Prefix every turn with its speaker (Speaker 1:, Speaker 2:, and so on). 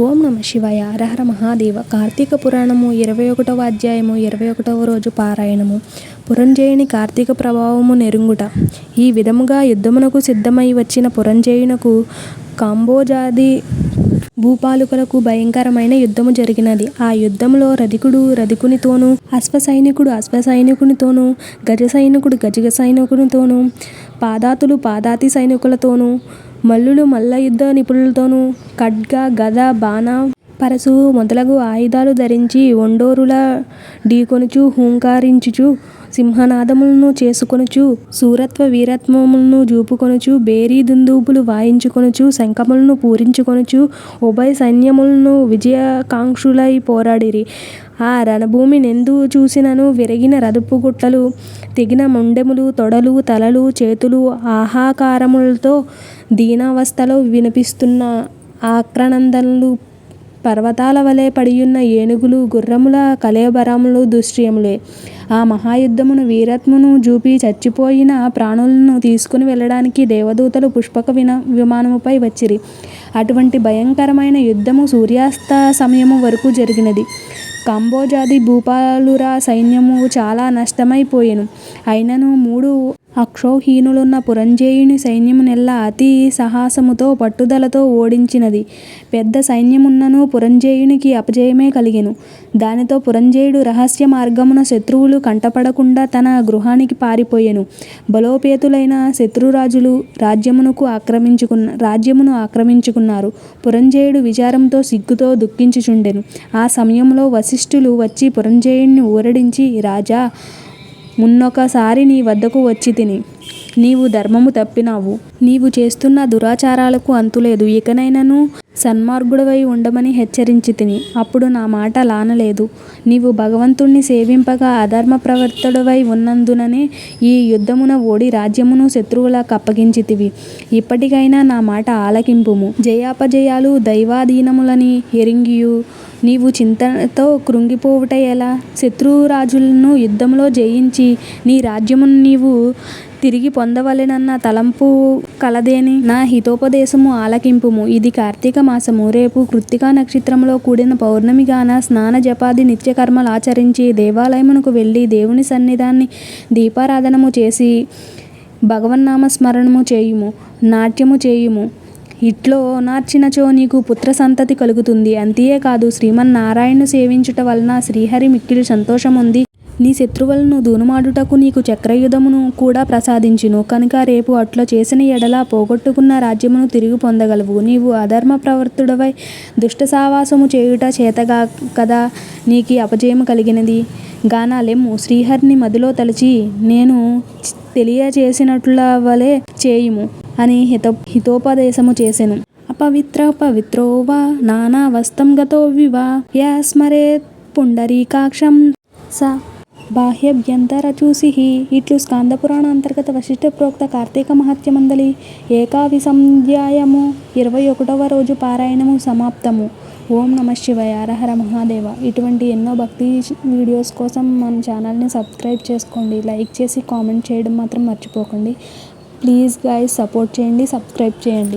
Speaker 1: ఓం నమ శివాయ. హరహర మహాదేవ. కార్తీక పురాణము ఇరవై ఒకటవ అధ్యాయము ఇరవై ఒకటవ రోజు పారాయణము. పురంజయుని కార్తీక ప్రభావము నెరుంగుట. ఈ విధముగా యుద్ధమునకు సిద్ధమై వచ్చిన పురంజయునకు కాంబోజాది భూపాలుకలకు భయంకరమైన యుద్ధము జరిగినది. ఆ యుద్ధంలో రధికుడు రధికునితోనూ అశ్వసైనికుడు అశ్వసైనికునితోనూ గజ సైనికుడు గజ సైనికునితోనూ పాదాతులు పాదాతి సైనికులతోనూ మల్లులు మల్లయుద్ధ నిపుణులతోనూ ఖడ్గ గద బాణ పరసు మొదలగు ఆయుధాలు ధరించి ఒండోరులా ఢీకొనుచు హూంకరించుచు సింహనాదములను చేసుకొనుచు శూరత్వ వీరత్వములను జూపుకొనుచు భేరీ దుందుభులు వాయించుకొనుచు శంఖములను పూరించుకొనుచు ఉభయ సైన్యములను విజయాకాంక్షులై పోరాడిరి. ఆ రణభూమి నెందు చూసినను విరిగిన రదుపు గుట్టలు తెగిన మొండెములు, తొడలు, తలలు, చేతులు ఆహాకారములతో దీనావస్థలో వినిపిస్తున్న పర్వతాల వలె పడియున్న ఏనుగులు, గుర్రముల కళేబరములు దృశ్యములే. ఆ మహాయుద్ధమును వీరత్వమును జూపి చచ్చిపోయిన ప్రాణులను తీసుకుని వెళ్ళడానికి దేవదూతలు పుష్పక విమానముపై వచ్చిరి. అటువంటి భయంకరమైన యుద్ధము సూర్యాస్త సమయము వరకు జరిగినది. కాంబోజాది భూపాలుర సైన్యము చాలా నష్టమై పోయెను. అయినను మూడు అక్షౌహిణులున్న పురంజేయుని సైన్యమునెల్ల అతి సాహసముతో పట్టుదలతో ఓడించినది. పెద్ద సైన్యమున్ననూ పురంజేయునికి అపజయమే కలిగెను. దానితో పురంజయుడు రహస్య మార్గమున శత్రువులు కంటపడకుండా తన గృహానికి పారిపోయెను. బలోపేతులైన శత్రురాజులు రాజ్యమును ఆక్రమించుకున్నారు. పురంజయుడు విచారంతో సిగ్గుతో దుఃఖించుచుండెను. ఆ సమయంలో వశిష్ఠులు వచ్చి పురంజేయుణ్ణి ఊరడించి రాజా! మున్నొకసారి నీ వద్దకు వచ్చితిని. నీవు ధర్మము తప్పినావు. నీవు చేస్తున్న దురాచారాలకు అంతులేదు. ఇకనైనను సన్మార్గుడవై ఉండమని హెచ్చరించితిని. అప్పుడు నా మాట లానలేదు. నీవు భగవంతుణ్ణి సేవింపగా అధర్మ ప్రవర్తుడవై ఉన్నందుననే ఈ యుద్ధమున ఓడి రాజ్యమును శత్రువుల కప్పగించితివి. ఇప్పటికైనా నా మాట ఆలకింపుము. జయాపజయాలు దైవాధీనములని ఎరింగియు నీవు చింతతో కృంగిపోవుట ఎలా? శత్రురాజులను యుద్ధములో జయించి నీ రాజ్యమును నీవు తిరిగి పొందవలెనన్న తలంపు కలదేని? నా హితోపదేశము ఆలకింపుము. ఇది కార్తీక మాసము. రేపు కృత్తికా నక్షత్రములో కూడిన పౌర్ణమిగాన స్నాన జపాది నిత్యకర్మలాచరించి దేవాలయమునకు వెళ్ళి దేవుని సన్నిధాన్ని దీపారాధనము చేసి భగవన్నామ స్మరణము చేయుము. నాట్యము చేయుము. ఇట్లో నార్చినచో నీకు పుత్ర సంతతి కలుగుతుంది. అంతియే కాదు సేవించుట వలన శ్రీహరి మిక్కిలి సంతోషముంది నీ శత్రువులను దూనుమాడుటకు నీకు చక్రయుధమును కూడా ప్రసాదించును. కనుక రేపు అట్లా చేసిన ఎడల పోగొట్టుకున్న రాజ్యమును తిరిగి పొందగలవు. నీవు అధర్మ ప్రవర్తుడవై దుష్ట సావాసము చేయుట కదా నీకు అపజయము కలిగినది గానాలెమ్ము శ్రీహరిని మదిలో తలచి నేను తెలియచేసినట్లవలె చేయుము అని హితోపదేశము చేసెను. అపవిత్ర పవిత్రో వా నానావస్థం గతో వివా యా స్మరేత్ పుండరీకాక్షం స బాహ్యభ్యంతర చూసి ఇట్లు స్కాందపురాణ అంతర్గత వశిష్ఠ ప్రోక్త కార్తీక మహాత్మ్యమందలి ఏకావిసంధ్యాయము ఇరవై ఒకటవ రోజు పారాయణము సమాప్తము. ఓం నమఃశివాయ హరహర మహాదేవ ఇటువంటి ఎన్నో భక్తి వీడియోస్ కోసం మన ఛానల్ని సబ్స్క్రైబ్ చేసుకోండి. లైక్ చేసి కామెంట్ చేయడం మాత్రం మర్చిపోకండి. ప్లీజ్ గైస్ సపోర్ట్ చేయండి. సబ్స్క్రైబ్ చేయండి.